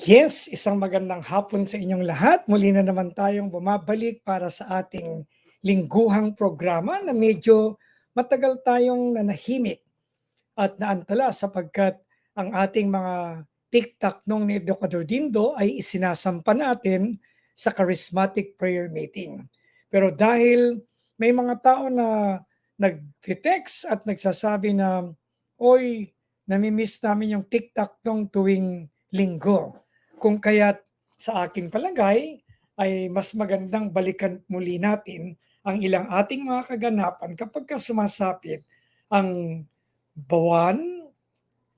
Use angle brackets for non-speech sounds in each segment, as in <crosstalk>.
Yes, isang magandang hapon sa inyong lahat. Muli na naman tayong bumabalik para sa ating lingguhang programa na medyo matagal tayong nanahimik at naantala sapagkat ang ating mga TikTok nung ni Dr. Dindo ay isinasampa natin sa charismatic prayer meeting. Pero dahil may mga tao na nag-text at nagsasabi na, Oy, namimiss namin yung TikTok nung tuwing linggo. Kung kaya't sa aking palagay ay mas magandang balikan muli natin ang ilang ating mga kaganapan kapag ka sumasapit ang buwan,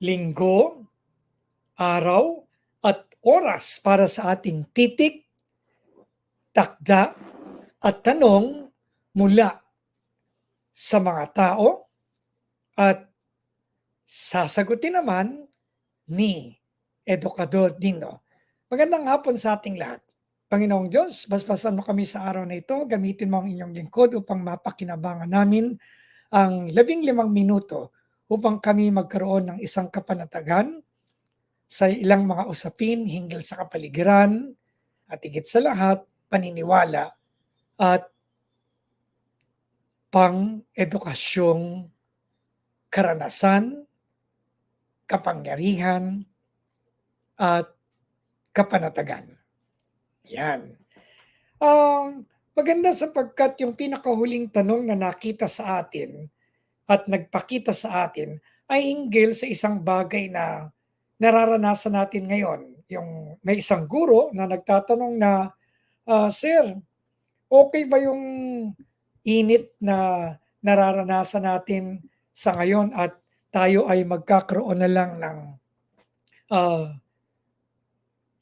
linggo, araw, at oras para sa ating titik, takda, at tanong mula sa mga tao at sasagutin naman ni Edukador Dino. Magandang hapon sa ating lahat. Panginoong Diyos, basbasan mo kami sa araw na ito. Gamitin mo ang inyong lingkod upang mapakinabangan namin ang labing limang minuto upang kami magkaroon ng isang kapanatagan sa ilang mga usapin hinggil sa kapaligiran at higit sa lahat, paniniwala at pang-edukasyong karanasan, kapangyarihan, at kapanatagan. Yan. Um, maganda sapagkat yung pinakahuling tanong na nakita sa atin at nagpakita sa atin ay hinggil sa isang bagay na nararanasan natin ngayon. Yung may isang guro na nagtatanong na, uh, Sir, okay ba yung init na nararanasan natin sa ngayon at tayo ay magkakaroon na lang ng uh,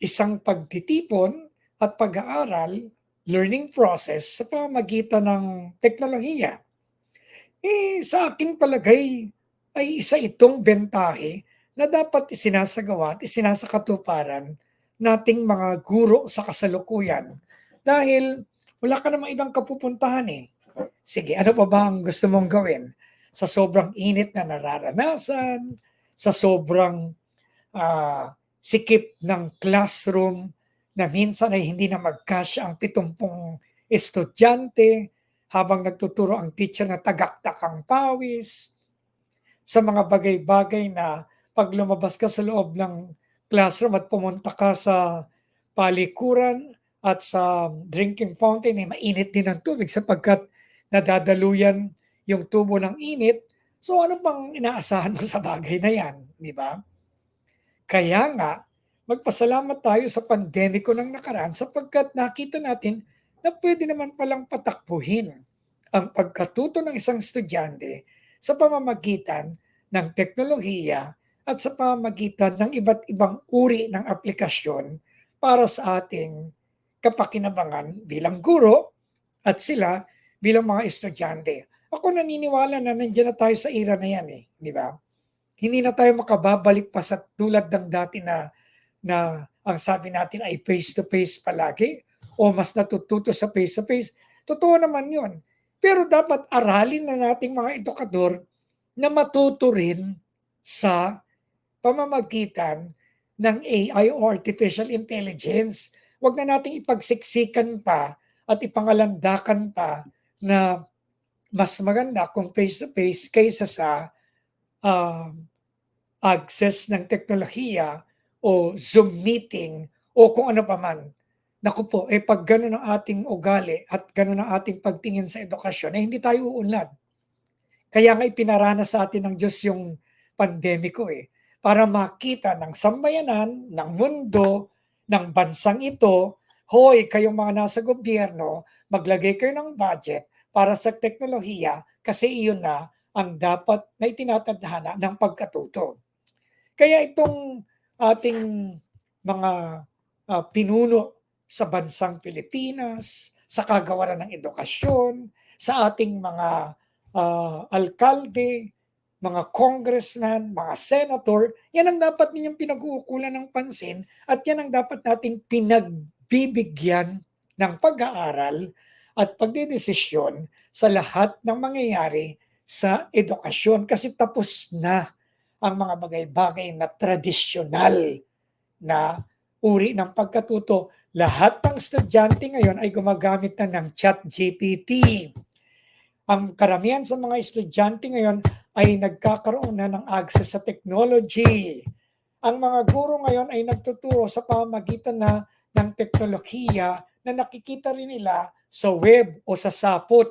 isang pagtitipon at pag-aaral, learning process sa pamamagitan ng teknolohiya. Eh, sa aking palagay ay isa itong bentahe na dapat isinasagawa at isinasakatuparan nating mga guro sa kasalukuyan dahil wala ka namang ibang kapupuntahan eh. Sige, ano pa ba ang gusto mong gawin? Sa sobrang init na nararanasan, sa sobrang uh, sikip ng classroom na minsan ay hindi na magkasya ang 70 estudyante habang nagtuturo ang teacher na tagaktak ang pawis sa mga bagay-bagay na pag lumabas ka sa loob ng classroom at pumunta ka sa palikuran at sa drinking fountain ay mainit din ang tubig sapagkat nadadaluyan yung tubo ng init. So ano pang inaasahan mo sa bagay na yan, di ba? Kaya nga, magpasalamat tayo sa pandemiko ng nakaraan sapagkat nakita natin na pwede naman palang patakbuhin ang pagkatuto ng isang estudyante sa pamamagitan ng teknolohiya at sa pamamagitan ng iba't ibang uri ng aplikasyon para sa ating kapakinabangan bilang guro at sila bilang mga estudyante. Ako naniniwala na nandiyan na tayo sa era na yan eh, di ba? Hindi na tayo makababalik pa sa tulad ng dati na na ang sabi natin ay face-to-face palagi o mas natututo sa face-to-face. Totoo naman yun. Pero dapat aralin na nating mga edukador na matuto rin sa pamamagitan ng AI o artificial intelligence wag na nating ipagsiksikan pa at ipangalandakan pa na mas maganda kung face-to-face kaysa sa uh, access ng teknolohiya o Zoom meeting o kung ano pa man. Naku po, eh pag gano'n ang ating ugali at gano'n ang ating pagtingin sa edukasyon, eh hindi tayo uunlad. Kaya nga ipinarana sa atin ng Diyos yung pandemiko eh. Para makita ng sambayanan, ng mundo, ng bansang ito, hoy, kayong mga nasa gobyerno, maglagay kayo ng budget para sa teknolohiya kasi iyon na ang dapat na itinatadhana ng pagkatuto. Kaya itong ating mga uh, pinuno sa bansang Pilipinas, sa kagawaran ng edukasyon, sa ating mga uh, alkalde, mga congressman, mga senator, yan ang dapat ninyong pinag-uukulan ng pansin at yan ang dapat nating pinagbibigyan ng pag-aaral at pagdidesisyon sa lahat ng mangyayari sa edukasyon kasi tapos na ang mga bagay-bagay na tradisyonal na uri ng pagkatuto. Lahat ng estudyante ngayon ay gumagamit na ng ChatGPT. Ang karamihan sa mga estudyante ngayon ay nagkakaroon na ng access sa technology. Ang mga guro ngayon ay nagtuturo sa pamamagitan na ng teknolohiya na nakikita rin nila sa web o sa sapot.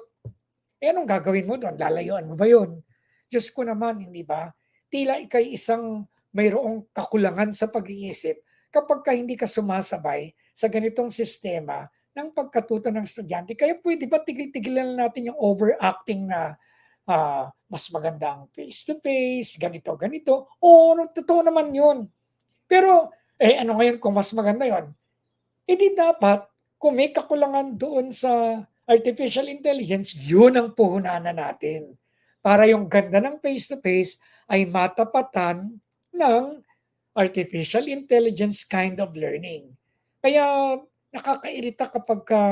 Eh anong gagawin mo doon? Lalayuan mo ba yun? Diyos ko naman, hindi ba? Tila ikay isang mayroong kakulangan sa pag-iisip kapag ka hindi ka sumasabay sa ganitong sistema ng pagkatuto ng estudyante. Kaya pwede ba tigil-tigilan natin yung overacting na ah, mas maganda ang face-to-face, ganito, ganito. Oo, no, totoo naman yun. Pero, eh ano ngayon kung mas maganda yon? Hindi dapat, kung may kakulangan doon sa artificial intelligence, yun ang puhunanan natin. Para yung ganda ng face-to-face ay matapatan ng artificial intelligence kind of learning. Kaya nakakairita kapag ka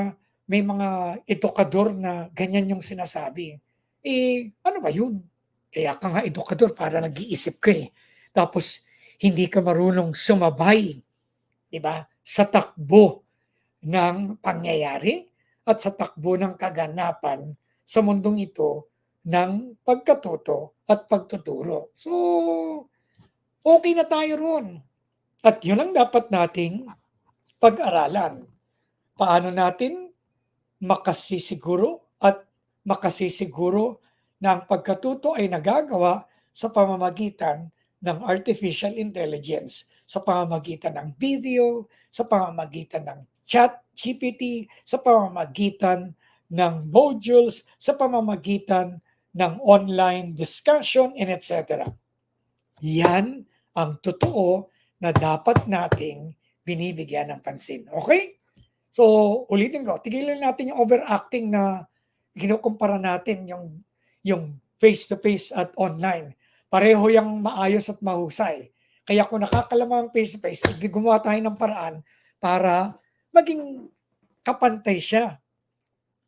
may mga edukador na ganyan yung sinasabi. Eh, ano ba yun? Kaya ka nga edukador para nag-iisip ka eh. Tapos, hindi ka marunong sumabay, di ba? Sa takbo ng pangyayari at sa takbo ng kaganapan sa mundong ito ng pagkatuto at pagtuturo. So, okay na tayo ron. At yun ang dapat nating pag-aralan. Paano natin makasisiguro at makasisiguro na ang pagkatuto ay nagagawa sa pamamagitan ng artificial intelligence, sa pamamagitan ng video, sa pamamagitan ng chat GPT, sa pamamagitan ng modules, sa pamamagitan ng online discussion, and etc. Yan ang totoo na dapat nating binibigyan ng pansin. Okay? So, ulitin ko, tigilan natin yung overacting na kinukumpara natin yung yung face-to-face at online. Pareho yung maayos at mahusay. Kaya kung nakakalamang face-to-face, gumawa tayo ng paraan para maging kapantay siya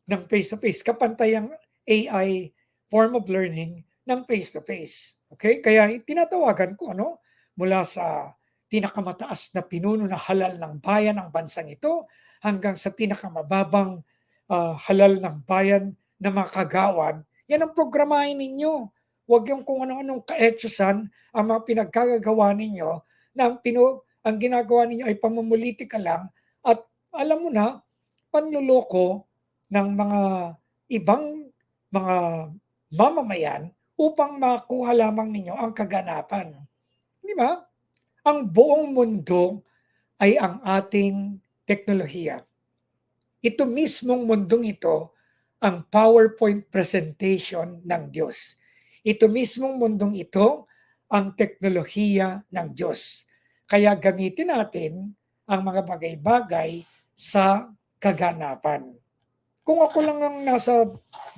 ng face-to-face. Kapantay ang AI form of learning ng face-to-face. Okay? Kaya tinatawagan ko ano, mula sa pinakamataas na pinuno na halal ng bayan ng bansang ito hanggang sa pinakamababang uh, halal ng bayan na mga kagawad yan ang programahin ninyo. Huwag yung kung ano-anong kaetsusan ang mga pinagkagagawa ninyo na ang, pino, ang ginagawa ninyo ay pamumulitika lang at alam mo na, panluloko ng mga ibang mga mamamayan upang makuha lamang ninyo ang kaganapan. Di ba? Ang buong mundo ay ang ating teknolohiya. Ito mismong mundong ito ang PowerPoint presentation ng Diyos. Ito mismong mundong ito ang teknolohiya ng Diyos. Kaya gamitin natin ang mga bagay-bagay sa kaganapan. Kung ako lang ang nasa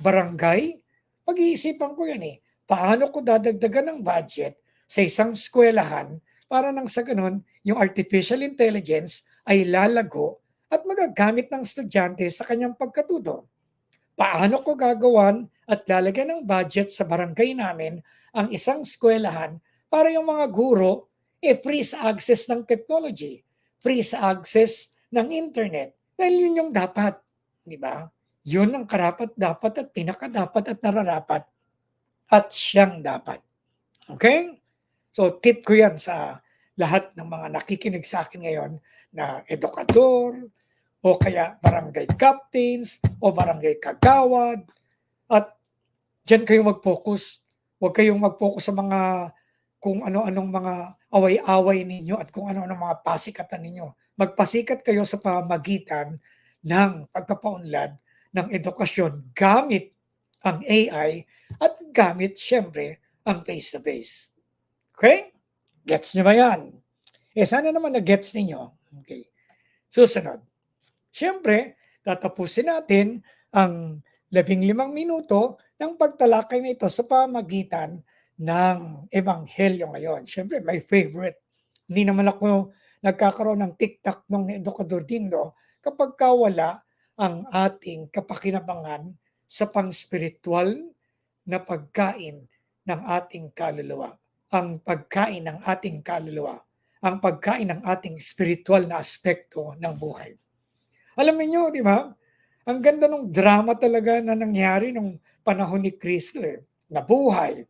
barangay, pag-iisipan ko yan eh. Paano ko dadagdagan ng budget sa isang eskwelahan para nang sa ganun, yung artificial intelligence ay lalago at magagamit ng estudyante sa kanyang pagkatuto paano ko gagawan at lalagyan ng budget sa barangay namin ang isang eskwelahan para yung mga guro eh free sa access ng technology, free sa access ng internet. Dahil yun yung dapat, di ba? Yun ang karapat dapat at pinakadapat at nararapat at siyang dapat. Okay? So tip ko yan sa lahat ng mga nakikinig sa akin ngayon na edukador, o kaya barangay captains o barangay kagawad at diyan kayo mag-focus. Huwag kayong mag-focus sa mga kung ano-anong mga away-away ninyo at kung ano-anong mga pasikatan ninyo. Magpasikat kayo sa pamagitan ng pagpapaunlad ng edukasyon gamit ang AI at gamit siyempre ang face-to-face. Okay? Gets nyo ba yan? Eh sana naman na-gets ninyo. Okay. Susunod. Siyempre, tatapusin natin ang labing limang minuto ng pagtalakay na ito sa pamagitan ng Ebanghelyo ngayon. Siyempre, my favorite. Hindi naman ako nagkakaroon ng TikTok ng edukador dindo kapag kawala ang ating kapakinabangan sa pang-spiritual na pagkain ng ating kaluluwa. Ang pagkain ng ating kaluluwa. ang pagkain ng ating spiritual na aspekto ng buhay. Alam niyo, di ba? Ang ganda ng drama talaga na nangyari nung panahon ni Kristo eh. Nabuhay.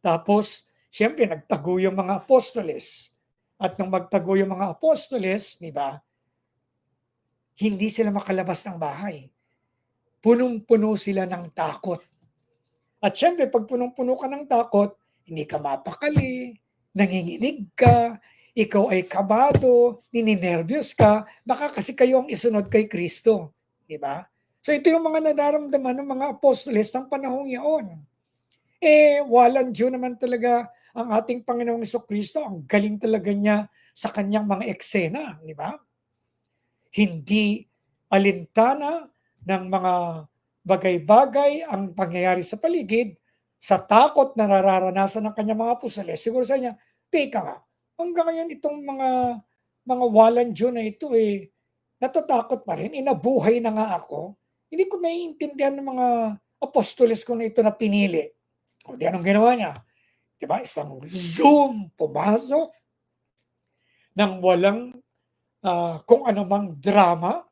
Tapos, siyempre, nagtago yung mga apostoles. At nung magtago yung mga apostoles, di ba, hindi sila makalabas ng bahay. Punong-puno sila ng takot. At siyempre, pag punong-puno ka ng takot, hindi ka mapakali, nanginginig ka, ikaw ay kabado, nininervyos ka, baka kasi kayo ang isunod kay Kristo. Di ba? So ito yung mga nadaramdaman ng mga apostoles ng panahong iyon. Eh, walang Diyo naman talaga ang ating Panginoong Kristo. Ang galing talaga niya sa kanyang mga eksena. Di ba? Hindi alintana ng mga bagay-bagay ang pangyayari sa paligid sa takot na nararanasan ng kanyang mga apostoles. Siguro sa niya, teka nga, hanggang ngayon itong mga mga walang Diyo na ito eh, natatakot pa rin, inabuhay na nga ako. Hindi ko naiintindihan ng mga apostoles ko na ito na pinili. O di anong ginawa niya? Diba? Isang Zoom pumasok ng walang uh, kung anumang drama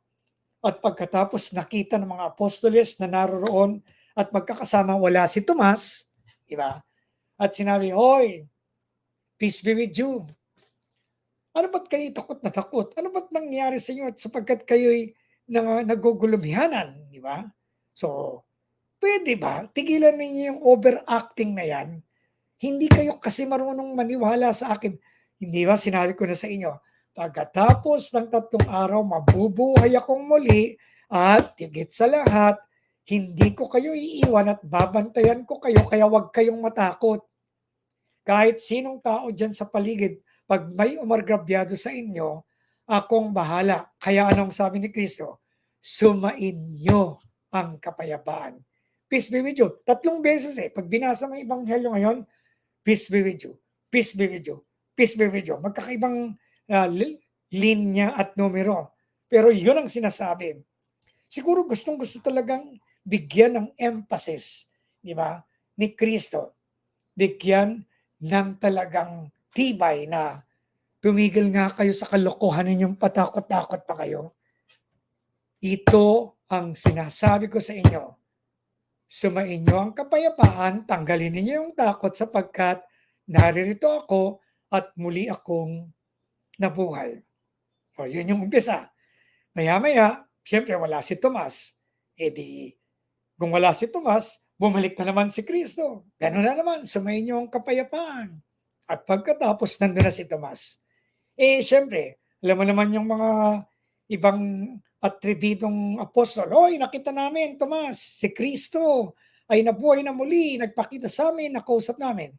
at pagkatapos nakita ng mga apostoles na naroroon at magkakasama wala si Tomas, di ba? At sinabi, Hoy, peace be with you. Ano ba't kayo takot na takot? Ano ba't nangyari sa inyo at sapagkat kayo'y nang, nagugulubhihanan, di ba? So, pwede ba? Tigilan ninyo yung overacting na yan. Hindi kayo kasi marunong maniwala sa akin. Hindi ba? Sinabi ko na sa inyo, pagkatapos ng tatlong araw, mabubuhay akong muli at tigit sa lahat, hindi ko kayo iiwan at babantayan ko kayo kaya wag kayong matakot. Kahit sinong tao dyan sa paligid, pag may umargrabyado sa inyo, akong bahala. Kaya anong sabi ni Kristo? Sumain nyo ang kapayapaan. Peace be with you. Tatlong beses eh. Pag binasa mo yung Ebanghelyo ngayon, peace be with you. Peace be with you. Peace be with you. Magkakaibang uh, linya at numero. Pero yun ang sinasabi. Siguro gustong gusto talagang bigyan ng emphasis, di ba, ni Kristo. Bigyan ng talagang tibay na tumigil nga kayo sa kalokohan ninyong patakot-takot pa kayo. Ito ang sinasabi ko sa inyo. Sumain nyo ang kapayapaan, tanggalin ninyo yung takot sapagkat naririto ako at muli akong nabuhay. O, yun yung umpisa. Maya-maya, siyempre wala si Tomas. E di, kung wala si Tomas, bumalik na naman si Kristo. Ganun na naman, sumayin niyo ang kapayapaan. At pagkatapos, nandun na si Tomas. Eh, syempre, alam mo naman yung mga ibang atribidong apostol. Oy, nakita namin, Tomas, si Kristo ay nabuhay na muli, nagpakita sa amin, nakausap namin.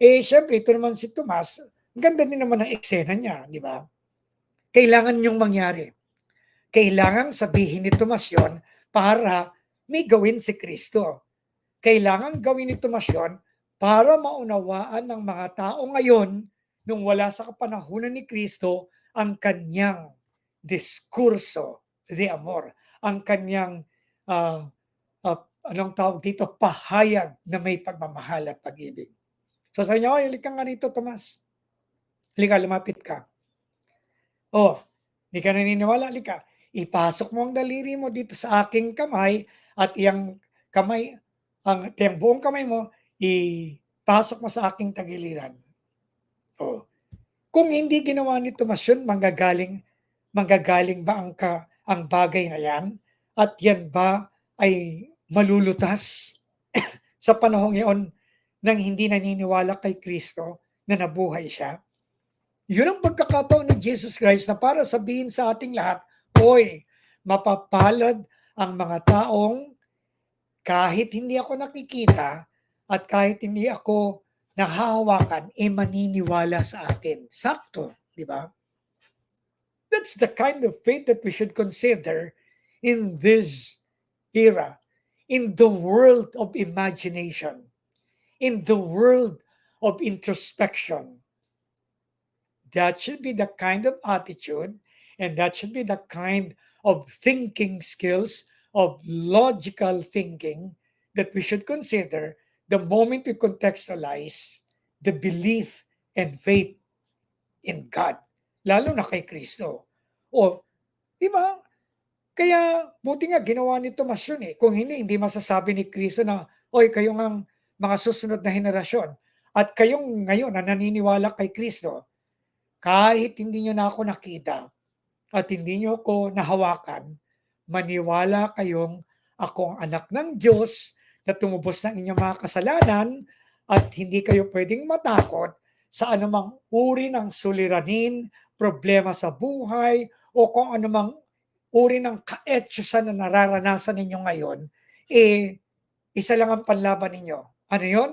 Eh, syempre, ito naman si Tomas, ganda din naman ang eksena niya, di ba? Kailangan yung mangyari. Kailangan sabihin ni Tomas yon para may gawin si Kristo. Kailangan gawin ni Tomas yon para maunawaan ng mga tao ngayon nung wala sa kapanahunan ni Kristo ang kanyang diskurso de amor, ang kanyang uh, uh, anong tawag dito, pahayag na may pagmamahal at pag-ibig. So sa inyo, halika nga rito, Tomas. Halika, lumapit ka. Oh, hindi ka naniniwala, halika. Ipasok mo ang daliri mo dito sa aking kamay at iyang kamay, ang, ang buong kamay mo, ipasok mo sa aking tagiliran. Oh. Kung hindi ginawa ni Tomas yun, manggagaling, manggagaling ba ang, ka, ang bagay na yan? At yan ba ay malulutas <coughs> sa panahong iyon nang hindi naniniwala kay Kristo na nabuhay siya? Yun ang pagkakataon ni Jesus Christ na para sabihin sa ating lahat, Hoy, mapapalad ang mga taong kahit hindi ako nakikita, at kahit hindi ako nahahawakan, eh maniniwala sa atin. Sakto, di ba? That's the kind of faith that we should consider in this era, in the world of imagination, in the world of introspection. That should be the kind of attitude and that should be the kind of thinking skills, of logical thinking that we should consider the moment we contextualize the belief and faith in God, lalo na kay Kristo. O, di ba? Kaya buti nga ginawa ni Tomas yun eh. Kung hindi, hindi masasabi ni Kristo na, oy, kayo ng mga susunod na henerasyon at kayong ngayon na naniniwala kay Kristo, kahit hindi nyo na ako nakita at hindi nyo ako nahawakan, maniwala kayong ako ang anak ng Diyos na tumubos ng inyong mga kasalanan at hindi kayo pwedeng matakot sa anumang uri ng suliranin, problema sa buhay, o kung anumang uri ng kaetsyusan na nararanasan ninyo ngayon, eh, isa lang ang panlaban ninyo. Ano yon?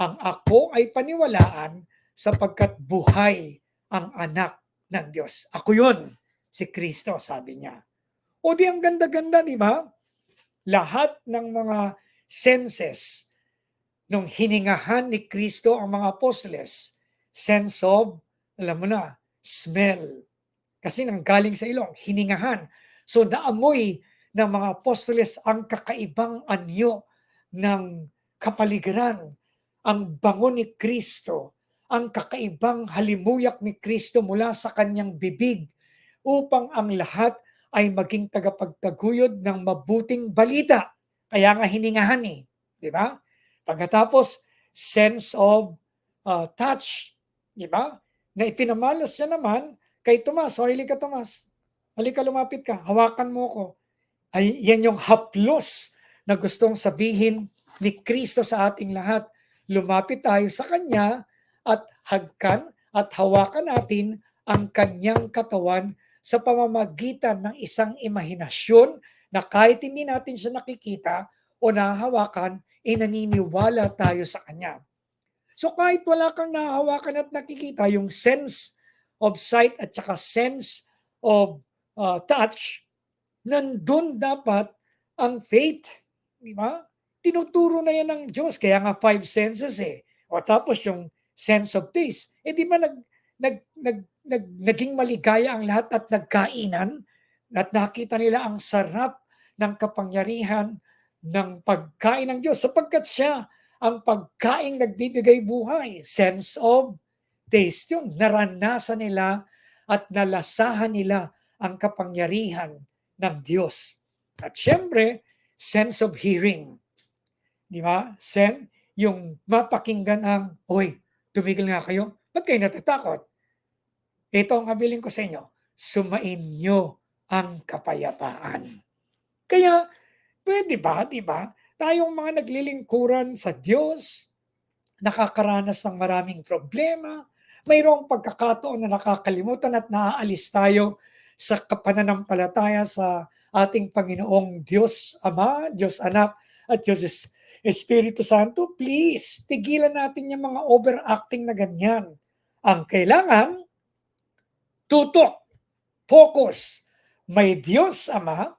Ang ako ay paniwalaan sapagkat buhay ang anak ng Diyos. Ako yon, si Kristo, sabi niya. O di ang ganda-ganda, di ba? Lahat ng mga senses nung hiningahan ni Kristo ang mga apostoles, sense of, alam mo na, smell. Kasi nang galing sa ilong, hiningahan. So naamoy ng mga apostoles ang kakaibang anyo ng kapaligiran, ang bango ni Kristo, ang kakaibang halimuyak ni Kristo mula sa kanyang bibig upang ang lahat ay maging tagapagtaguyod ng mabuting balita. Kaya nga hiningahan eh. Di ba? Pagkatapos, sense of uh, touch. Di ba? Na ipinamalas niya naman kay Tomas. O, ka Tomas. Halika lumapit ka. Hawakan mo ko. Ay, yan yung haplos na gustong sabihin ni Kristo sa ating lahat. Lumapit tayo sa Kanya at hagkan at hawakan natin ang Kanyang katawan sa pamamagitan ng isang imahinasyon na kahit hindi natin siya nakikita o nahahawakan, eh naniniwala tayo sa Kanya. So kahit wala kang nahahawakan at nakikita, yung sense of sight at saka sense of uh, touch, nandun dapat ang faith. Di ba? Tinuturo na yan ng Diyos. Kaya nga five senses eh. O tapos yung sense of taste. Eh di ba nag, nag, nag, nag, naging maligaya ang lahat at nagkainan at nakita nila ang sarap ng kapangyarihan ng pagkain ng Diyos sapagkat siya ang pagkain nagbibigay buhay. Sense of taste yun. Naranasan nila at nalasahan nila ang kapangyarihan ng Diyos. At syempre, sense of hearing. Di ba? Sen, yung mapakinggan ang, oy, tumigil nga kayo. Ba't kayo natatakot? Ito ang kabiling ko sa inyo, sumain nyo ang kapayapaan. Kaya, pwede ba, di ba? Tayong mga naglilingkuran sa Diyos, nakakaranas ng maraming problema, mayroong pagkakataon na nakakalimutan at naaalis tayo sa kapananampalataya sa ating Panginoong Diyos Ama, Diyos Anak, at Diyos Espiritu Santo. Please, tigilan natin yung mga overacting na ganyan. Ang kailangan, tutok, focus. May Diyos Ama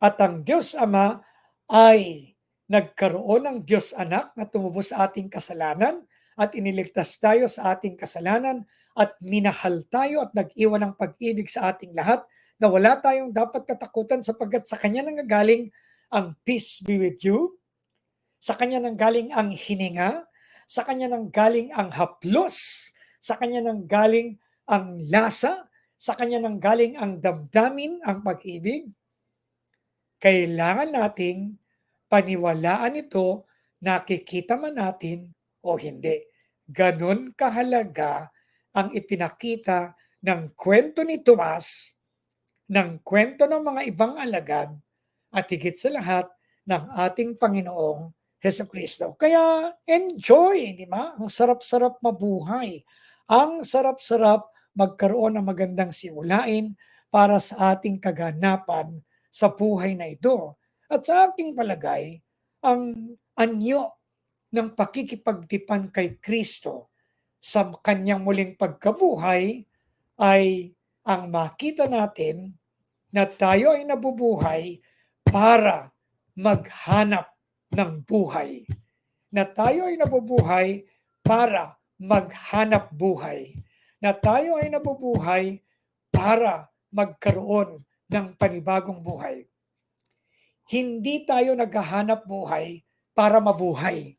at ang Diyos Ama ay nagkaroon ng Diyos Anak na tumubos sa ating kasalanan at iniligtas tayo sa ating kasalanan at minahal tayo at nag-iwan ng pag-ibig sa ating lahat na wala tayong dapat katakutan sapagkat sa Kanya nanggagaling ang peace be with you, sa Kanya nanggaling ang hininga, sa Kanya nanggaling ang haplos, sa Kanya nanggaling ang lasa, sa Kanya nang galing ang damdamin, ang pag-ibig, kailangan nating paniwalaan ito, nakikita man natin o hindi. Ganon kahalaga ang ipinakita ng kwento ni Tomas, ng kwento ng mga ibang alagad, at higit sa lahat ng ating Panginoong Heso Kristo. Kaya enjoy, di ba? Ang sarap-sarap mabuhay. Ang sarap-sarap magkaroon ng magandang simulain para sa ating kaganapan sa buhay na ito. At sa aking palagay, ang anyo ng pakikipagtipan kay Kristo sa kanyang muling pagkabuhay ay ang makita natin na tayo ay nabubuhay para maghanap ng buhay. Na tayo ay nabubuhay para maghanap buhay na tayo ay nabubuhay para magkaroon ng panibagong buhay. Hindi tayo naghahanap buhay para mabuhay.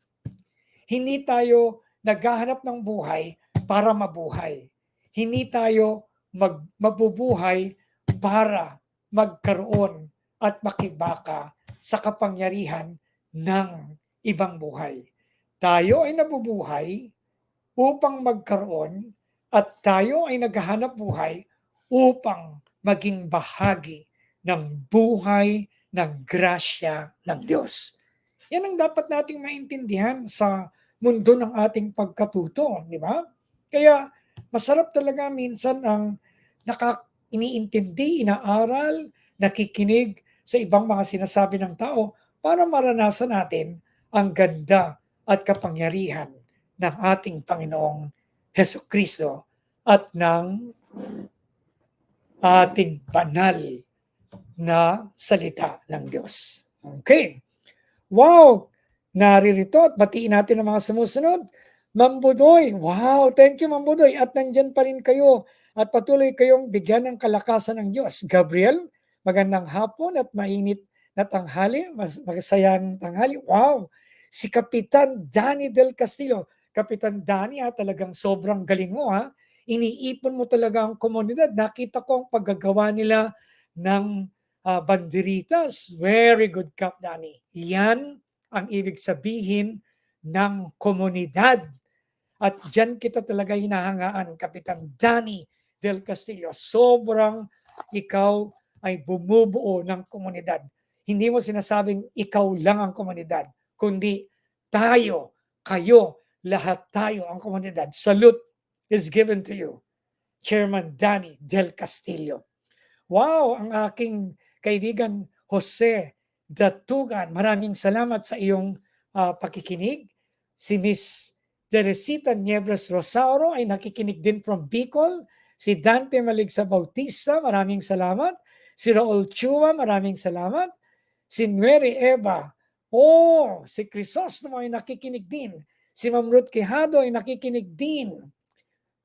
Hindi tayo naghahanap ng buhay para mabuhay. hindi tayo mag, mabubuhay para magkaroon at makibaka sa kapangyarihan ng ibang buhay. Tayo ay nabubuhay upang magkaroon at tayo ay naghahanap buhay upang maging bahagi ng buhay ng grasya ng Diyos. Yan ang dapat nating maintindihan sa mundo ng ating pagkatuto, di ba? Kaya masarap talaga minsan ang naka, inaaral, nakikinig sa ibang mga sinasabi ng tao para maranasan natin ang ganda at kapangyarihan ng ating Panginoong Heso Kristo at ng ating banal na salita ng Diyos. Okay. Wow! Naririto at batiin natin ang mga sumusunod. Mambudoy. Wow! Thank you, Mambudoy. At nandyan pa rin kayo at patuloy kayong bigyan ng kalakasan ng Diyos. Gabriel, magandang hapon at mainit na tanghali, mas magsayang tanghali. Wow! Si Kapitan Danny Del Castillo. Kapitan Danny, ha, talagang sobrang galing mo. Ha? Iniipon mo talaga ang komunidad. Nakita ko ang paggagawa nila ng uh, banderitas. Very good, Kap Danny. Yan ang ibig sabihin ng komunidad. At dyan kita talaga hinahangaan, Kapitan Danny del Castillo. Sobrang ikaw ay bumubuo ng komunidad. Hindi mo sinasabing ikaw lang ang komunidad, kundi tayo, kayo, lahat tayo ang komunidad. Salute is given to you. Chairman Danny del Castillo. Wow, ang aking kaibigan Jose Datugan, maraming salamat sa iyong uh, pakikinig. Si Miss Teresita Niebres Rosauro ay nakikinig din from Bicol. Si Dante Maligsa Bautista, maraming salamat. Si Raul Chua, maraming salamat. Si Nuere Eva, oh, si Crisostomo ay nakikinig din. Si Ma'am Ruth Quijado ay nakikinig din.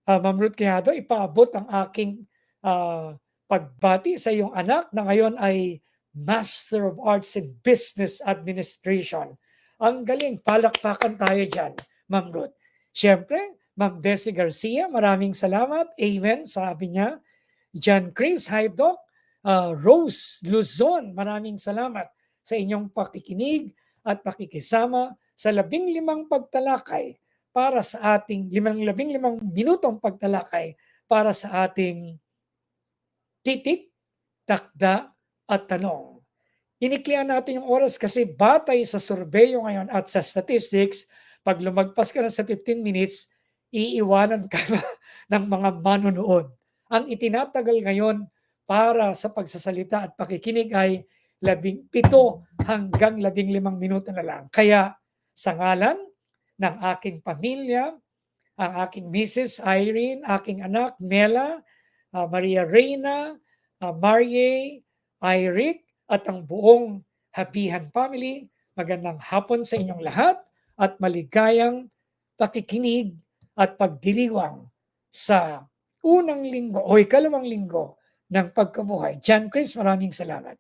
Uh, Ma'am Ruth Quijado, ipaabot ang aking uh, pagbati sa iyong anak na ngayon ay Master of Arts in Business Administration. Ang galing, palakpakan tayo dyan, Ma'am Ruth. Siyempre, Ma'am Desi Garcia, maraming salamat. Amen, sabi niya. John Chris, hi Doc. Uh, Rose Luzon, maraming salamat sa inyong pakikinig at pakikisama sa labing limang pagtalakay para sa ating limang labing limang minutong pagtalakay para sa ating titik, takda at tanong. Iniklian natin yung oras kasi batay sa surveyo ngayon at sa statistics, pag lumagpas ka na sa 15 minutes, iiwanan ka na <laughs> ng mga manonood. Ang itinatagal ngayon para sa pagsasalita at pakikinig ay labing pito hanggang labing limang minuto na lang. Kaya sa ngalan ng aking pamilya, ang aking Mrs. Irene, aking anak Mela, uh, Maria Reina, uh, Marie, Iric, at ang buong Hapihan family, magandang hapon sa inyong lahat at maligayang pakikinig at pagdiriwang sa unang linggo o ikalawang linggo ng pagkabuhay. Jan Chris, maraming salamat.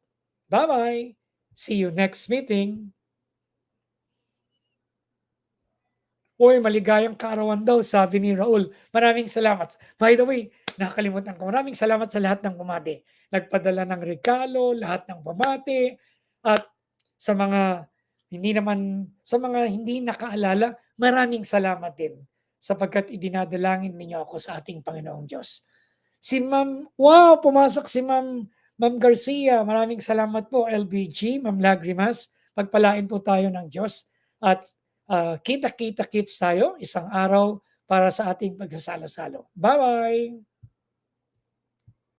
Bye-bye. See you next meeting. Uy, maligayang kaarawan daw, sabi ni Raul. Maraming salamat. By the way, nakakalimutan ko. Maraming salamat sa lahat ng bumati. Nagpadala ng regalo, lahat ng bumati, at sa mga hindi naman, sa mga hindi nakaalala, maraming salamat din sapagkat idinadalangin ninyo ako sa ating Panginoong Diyos. Si Ma'am, wow, pumasok si Ma'am Ma'am Garcia. Maraming salamat po, LBG, Ma'am Lagrimas. Pagpalain po tayo ng Diyos at uh, kita-kita kits tayo isang araw para sa ating pagsasalo-salo. Bye-bye!